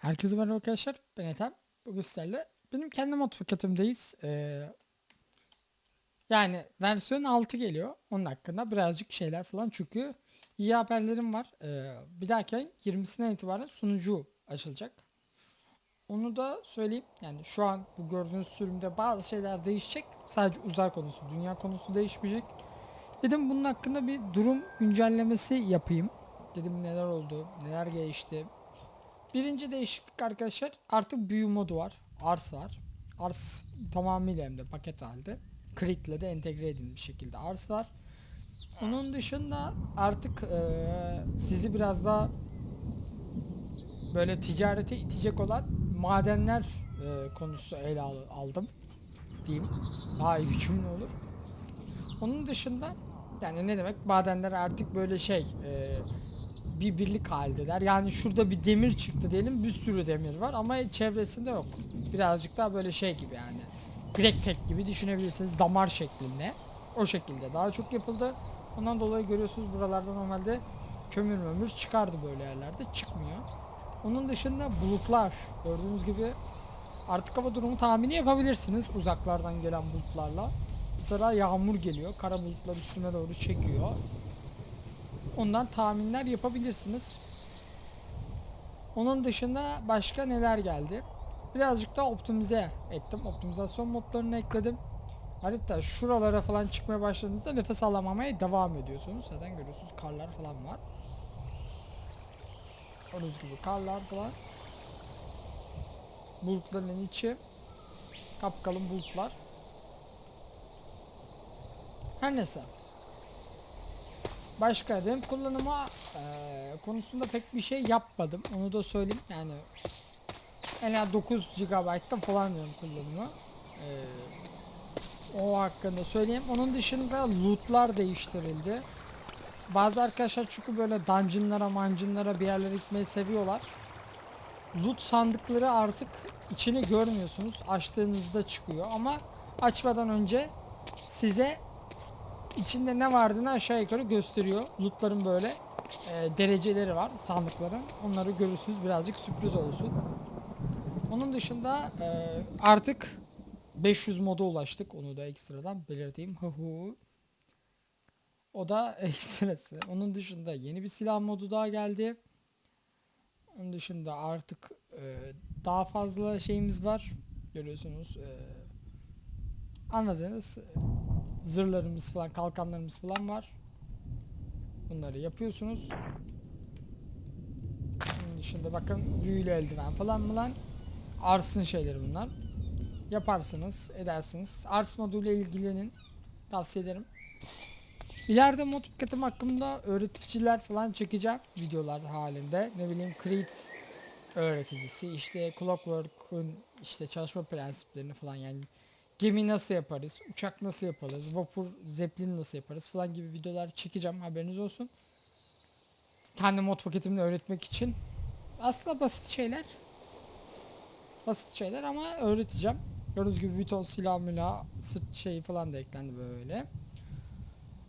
Herkese merhaba arkadaşlar. Ben Ethem. Bugün sizlerle benim kendi mod. Ee, yani versiyon 6 geliyor. Onun hakkında birazcık şeyler falan çünkü iyi haberlerim var. Ee, bir dahaki 20'sinden itibaren sunucu açılacak. Onu da söyleyeyim. Yani şu an bu gördüğünüz sürümde bazı şeyler değişecek. Sadece uzay konusu, dünya konusu değişmeyecek. Dedim bunun hakkında bir durum güncellemesi yapayım. Dedim neler oldu, neler gelişti, Birinci değişiklik arkadaşlar artık büyü modu var. Ars var. Ars tamamıyla hem de paket halde. Crit'le de entegre edilmiş şekilde Ars var. Onun dışında artık eee, sizi biraz daha böyle ticarete itecek olan madenler eee, konusu ele al- aldım diyeyim. Daha iyi bir cümle olur. Onun dışında yani ne demek madenler artık böyle şey eee bir birlik haldeler. Yani şurada bir demir çıktı diyelim bir sürü demir var ama çevresinde yok. Birazcık daha böyle şey gibi yani. Black Tech gibi düşünebilirsiniz damar şeklinde. O şekilde daha çok yapıldı. Ondan dolayı görüyorsunuz buralarda normalde kömür mömür çıkardı böyle yerlerde çıkmıyor. Onun dışında bulutlar gördüğünüz gibi artık hava durumu tahmini yapabilirsiniz uzaklardan gelen bulutlarla. Mesela yağmur geliyor kara bulutlar üstüme doğru çekiyor. Ondan tahminler yapabilirsiniz. Onun dışında başka neler geldi? Birazcık da optimize ettim. Optimizasyon modlarını ekledim. Harita şuralara falan çıkmaya başladığınızda nefes alamamaya devam ediyorsunuz. Zaten görüyorsunuz karlar falan var. Gördüğünüz gibi karlar falan. Bulutların içi. Kapkalın bulutlar. Her neyse. Başka RAM kullanımı eee, konusunda pek bir şey yapmadım. Onu da söyleyeyim. Yani en az 9 GB'da falan RAM kullanımı. Eee, o hakkında söyleyeyim. Onun dışında lootlar değiştirildi. Bazı arkadaşlar çünkü böyle dungeonlara mancınlara bir yerlere gitmeyi seviyorlar. Loot sandıkları artık içini görmüyorsunuz. Açtığınızda çıkıyor ama açmadan önce size içinde ne vardığını aşağı yukarı gösteriyor. Lootların böyle e, dereceleri var sandıkların. Onları görürsünüz birazcık sürpriz olsun. Onun dışında e, artık 500 moda ulaştık. Onu da ekstradan belirteyim. O da ekstrası. Onun dışında yeni bir silah modu daha geldi. Onun dışında artık e, daha fazla şeyimiz var. Görüyorsunuz. E, anladınız. E, zırhlarımız falan, kalkanlarımız falan var. Bunları yapıyorsunuz. Bunun dışında bakın büyülü eldiven falan mı lan? Ars'ın şeyleri bunlar. Yaparsınız, edersiniz. Ars moduyla ilgilenin. Tavsiye ederim. İleride mod tüketim hakkında öğreticiler falan çekeceğim videolar halinde. Ne bileyim Creed öğreticisi, işte Clockwork'un işte çalışma prensiplerini falan yani gemi nasıl yaparız, uçak nasıl yaparız, vapur, zeplin nasıl yaparız falan gibi videolar çekeceğim haberiniz olsun. Kendi mod paketimle öğretmek için. Aslında basit şeyler. Basit şeyler ama öğreteceğim. Gördüğünüz gibi bir ton silah milah, sırt şeyi falan da eklendi böyle.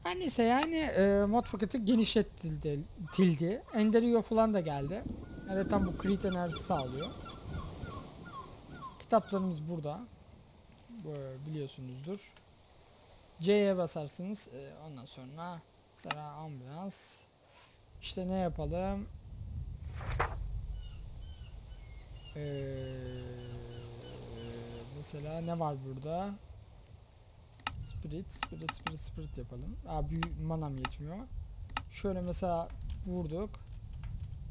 Her neyse yani e, mod paketi genişletildi. Tildi. Enderio falan da geldi. Yani tam bu crit enerjisi sağlıyor. Kitaplarımız burada. Biliyorsunuzdur. C'ye basarsınız. Ee, ondan sonra mesela ambulans. İşte ne yapalım? Ee, mesela ne var burada? Spirit, spirit, spirit, spirit yapalım. Büyü manam yetmiyor. Şöyle mesela vurduk.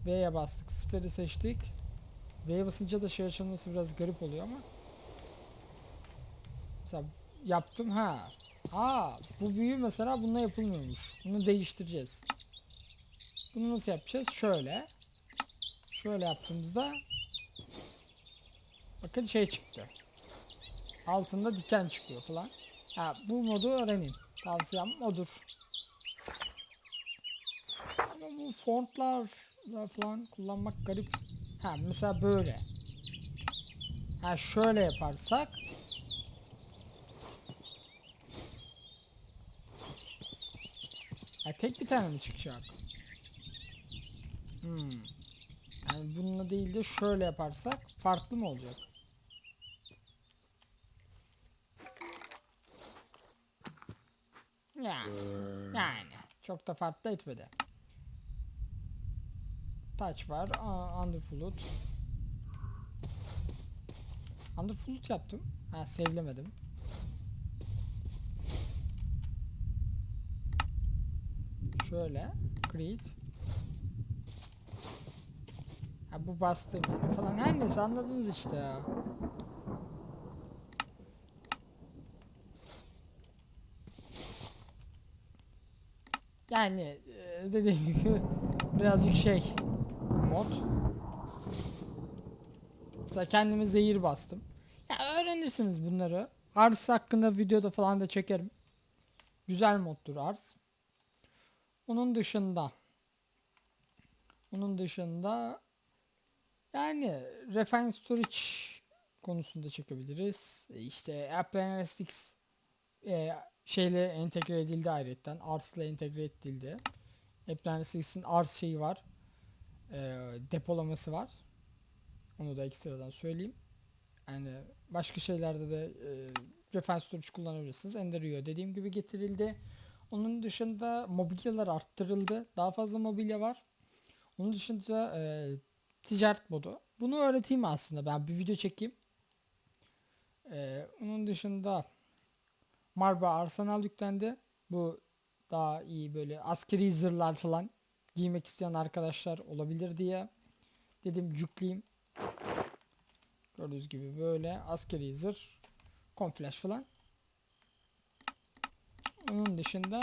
V'ye bastık. Spirit'i seçtik. V'ye basınca da şey açılması biraz garip oluyor ama. Mesela yaptım ha. Aa bu büyü mesela bununla yapılmıyormuş. Bunu değiştireceğiz. Bunu nasıl yapacağız? Şöyle. Şöyle yaptığımızda bakın şey çıktı. Altında diken çıkıyor falan. Ha, bu modu öğrenin. Tavsiyem odur. Ama bu fontlar falan kullanmak garip. Ha mesela böyle. Ha şöyle yaparsak Ha tek bir tane mi çıkacak? Hmm. Yani bununla değil de şöyle yaparsak farklı mı olacak? Yani, yani çok da farklı etmedi. Touch var, aa, Underflood. Underflood yaptım. Ha, save'lemedim. Şöyle, create. Ha bu bastığım yani falan her neyse anladınız işte ya. Yani e, dediğim gibi birazcık şey mod. Mesela kendime zehir bastım. Ya öğrenirsiniz bunları. Ars hakkında videoda falan da çekerim. Güzel moddur Ars. Onun dışında onun dışında yani Refine Storage konusunda çekebiliriz. E, İşte Apple Analytics e, şeyle entegre edildi ayrıca. Ars'la entegre edildi. Apple Analytics'in Ars şeyi var. E, depolaması var. Onu da ekstradan söyleyeyim. Yani başka şeylerde de e, Refine Storage kullanabilirsiniz. Enderio dediğim gibi getirildi. Onun dışında mobilyalar arttırıldı. Daha fazla mobilya var. Onun dışında e, ticaret modu. Bunu öğreteyim aslında ben bir video çekeyim. Ee, onun dışında Marba Arsenal yüklendi. Bu daha iyi böyle askeri zırhlar falan giymek isteyen arkadaşlar olabilir diye dedim yükleyeyim. Gördüğünüz gibi böyle askeri zırh, konflash falan. Onun dışında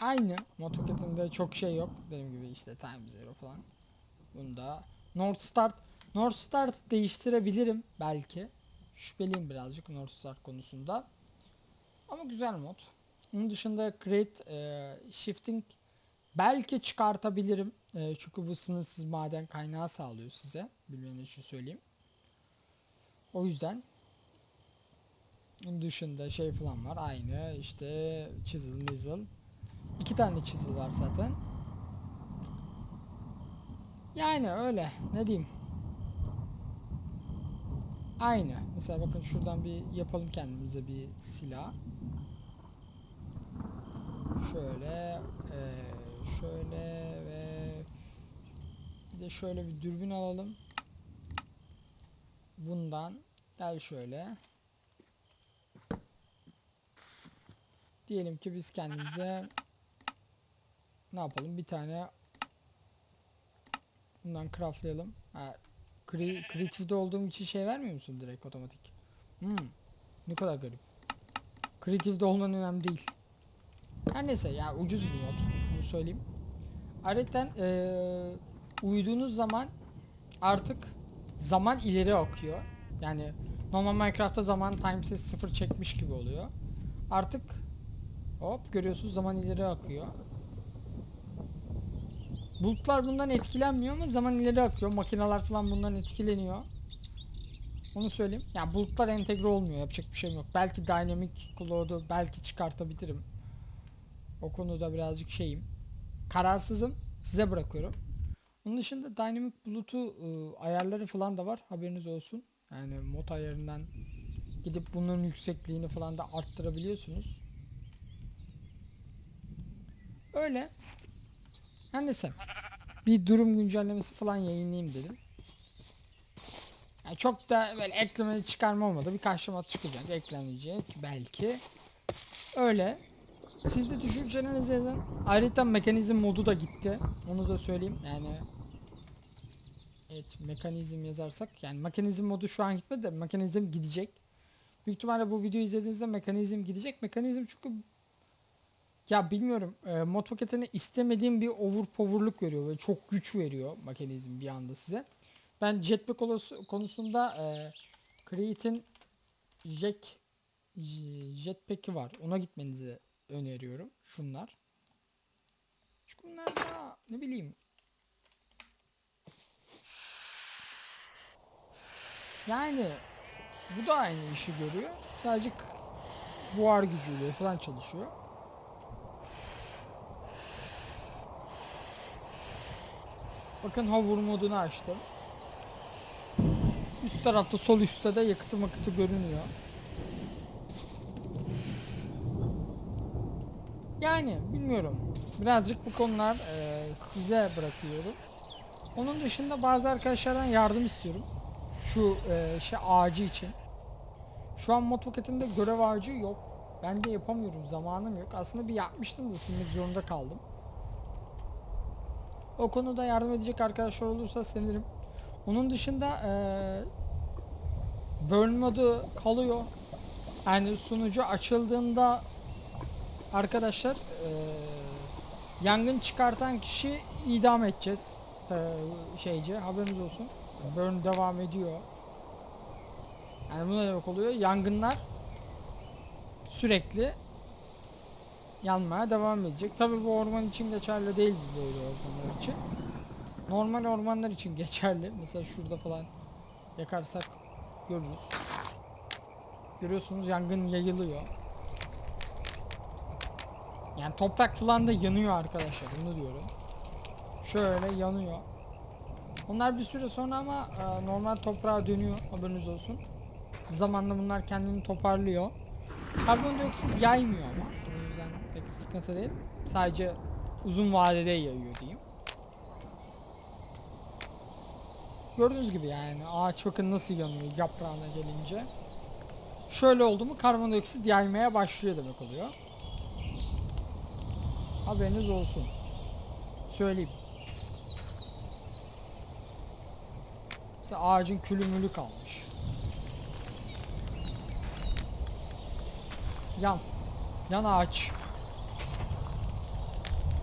aynı. Motoket'inde çok şey yok. Dediğim gibi işte Time Zero falan. Bunda North Start North Start değiştirebilirim belki. Şüpheliyim birazcık North Start konusunda. Ama güzel mod. Onun dışında Create e, Shifting belki çıkartabilirim. E, çünkü bu sınırsız maden kaynağı sağlıyor size. Bilmeniz için söyleyeyim. O yüzden dışında şey falan var. Aynı işte chisel missile iki tane chisel var zaten. Yani öyle. Ne diyeyim? Aynı. Mesela bakın şuradan bir yapalım kendimize bir silah. Şöyle eee, şöyle ve bir de şöyle bir dürbün alalım. Bundan gel şöyle Diyelim ki biz kendimize ne yapalım? Bir tane bundan craftlayalım. Ha, kre olduğum için şey vermiyor musun direkt otomatik? Hmm, ne kadar garip. Kreatifde olman önemli değil. Her neyse ya ucuz bir mod. Bunu söyleyeyim. Ayrıca eee uyuduğunuz zaman artık zaman ileri akıyor. Yani normal Minecraft'ta zaman timestamp sıfır çekmiş gibi oluyor. Artık Hop görüyorsunuz zaman ileri akıyor. Bulutlar bundan etkilenmiyor ama zaman ileri akıyor. Makineler falan bundan etkileniyor. Onu söyleyeyim. Ya yani bulutlar entegre olmuyor. Yapacak bir şeyim yok. Belki dynamic cloud'u belki çıkartabilirim. O konuda birazcık şeyim. Kararsızım. Size bırakıyorum. Onun dışında dynamic bulut'u ıı, ayarları falan da var. Haberiniz olsun. Yani mod ayarından gidip bunların yüksekliğini falan da arttırabiliyorsunuz. Öyle. Her neyse. Bir durum güncellemesi falan yayınlayayım dedim. Yani çok da böyle eklemeli çıkarma olmadı. Birkaç mod çıkacak, eklenecek belki. Öyle. Siz de düşüncelerinizi yazın. Ayrıca mekanizm modu da gitti. Onu da söyleyeyim. Yani Evet mekanizm yazarsak yani mekanizm modu şu an gitmedi de mekanizm gidecek. Büyük ihtimalle bu videoyu izlediğinizde mekanizm gidecek. Mekanizm çünkü ya bilmiyorum. E, mod paketini istemediğim bir overpower'luk veriyor ve çok güç veriyor mekanizm bir anda size. Ben jetpack konusu- konusunda e, Create'in Jack jetpack'i var. Ona gitmenizi öneriyorum. Şunlar. Çünkü bunlar daha ne bileyim. Yani bu da aynı işi görüyor. Sadece buhar gücüyle falan çalışıyor. Bakın hover modunu açtım. Üst tarafta sol üstte de yakıtı makıtı görünüyor. Yani bilmiyorum. Birazcık bu konular eee, size bırakıyorum. Onun dışında bazı arkadaşlardan yardım istiyorum. Şu eee, şey ağacı için. Şu an Motoket'inde görev ağacı yok. Ben de yapamıyorum. Zamanım yok. Aslında bir yapmıştım da silmek zorunda kaldım. O konuda yardım edecek arkadaşlar olursa sevinirim. Onun dışında eee burn modu kalıyor. Yani sunucu açıldığında arkadaşlar eee, yangın çıkartan kişi idam edeceğiz. Eee, şeyce haberiniz olsun. Burn devam ediyor. Yani bu ne demek oluyor? Yangınlar sürekli yanmaya devam edecek. Tabi bu orman için geçerli değil böyle ormanlar için. Normal ormanlar için geçerli. Mesela şurada falan yakarsak görürüz. Görüyorsunuz yangın yayılıyor. Yani toprak falan da yanıyor arkadaşlar bunu diyorum. Şöyle yanıyor. Onlar bir süre sonra ama e, normal toprağa dönüyor haberiniz olsun. Zamanla bunlar kendini toparlıyor. Karbondioksit yaymıyor ama. Pek sıkıntı değil. Sadece uzun vadede yayıyor diyeyim. Gördüğünüz gibi yani ağaç bakın nasıl yanıyor yaprağına gelince. Şöyle oldu mu karbondioksit yaymaya başlıyor demek oluyor. Haberiniz olsun. Söyleyeyim. Mesela ağacın külü mülü kalmış. Yan. Yan ağaç.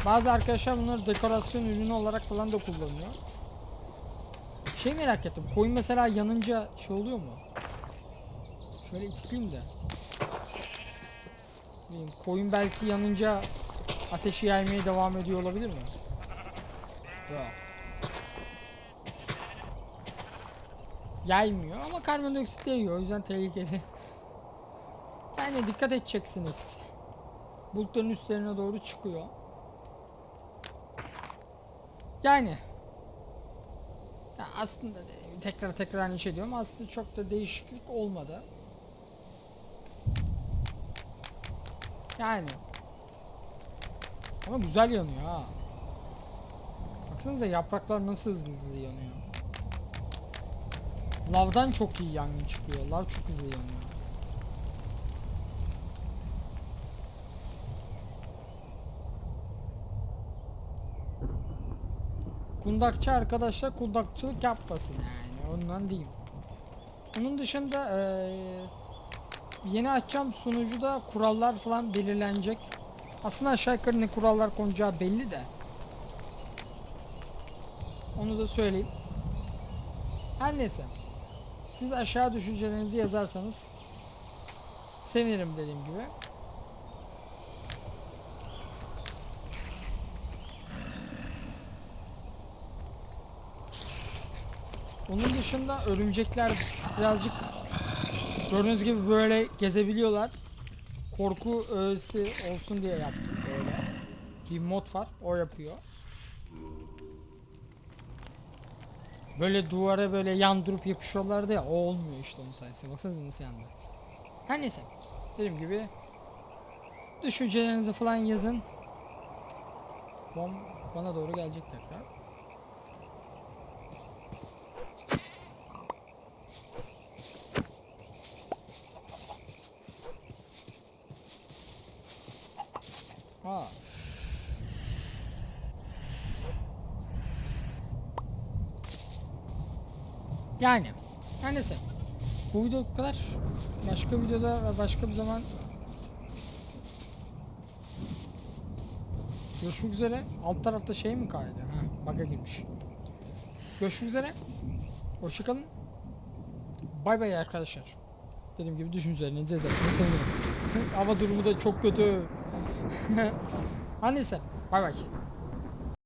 Bazı arkadaşlar bunları dekorasyon ürünü olarak falan da kullanıyor. Şey merak ettim. Koyun mesela yanınca şey oluyor mu? Şöyle itikleyeyim de. Koyun belki yanınca ateşi yaymaya devam ediyor olabilir mi? Yok. Yaymıyor ama karbondioksit yayıyor o yüzden tehlikeli. Yani dikkat edeceksiniz. Bulutların üstlerine doğru çıkıyor. Yani ya aslında tekrar tekrar aynı şey diyorum aslında çok da değişiklik olmadı. Yani ama güzel yanıyor ha. Baksanıza yapraklar nasıl hızlı hızlı yanıyor. Lavdan çok iyi yangın çıkıyor. Lav çok hızlı yanıyor. Kundakçı arkadaşlar kundakçılık yapmasın yani ondan diyeyim. Onun dışında eee, yeni açacağım sunucuda kurallar falan belirlenecek. Aslında aşağı yukarı ne kurallar konacağı belli de. Onu da söyleyeyim. Her neyse. Siz aşağı düşüncelerinizi yazarsanız sevinirim dediğim gibi. Onun dışında örümcekler birazcık gördüğünüz gibi böyle gezebiliyorlar. Korku öğesi olsun diye yaptım böyle. Bir mod var o yapıyor. Böyle duvara böyle yan durup yapışıyorlardı ya o olmuyor işte onun sayesinde. Baksanıza nasıl yandı. Her neyse. Dediğim gibi düşüncelerinizi falan yazın. Bom bana doğru gelecek tekrar. Ha. Yani her neyse. Bu video bu kadar. Başka videoda ve başka bir zaman Görüşmek üzere. Alt tarafta şey mi kaydı? Ha, bug'a girmiş. Görüşmek üzere. Hoşçakalın. Bay bay arkadaşlar. Dediğim gibi düşüncelerinizi yazarsanız sevinirim. Hava durumu da çok kötü. Her neyse. Bay bay.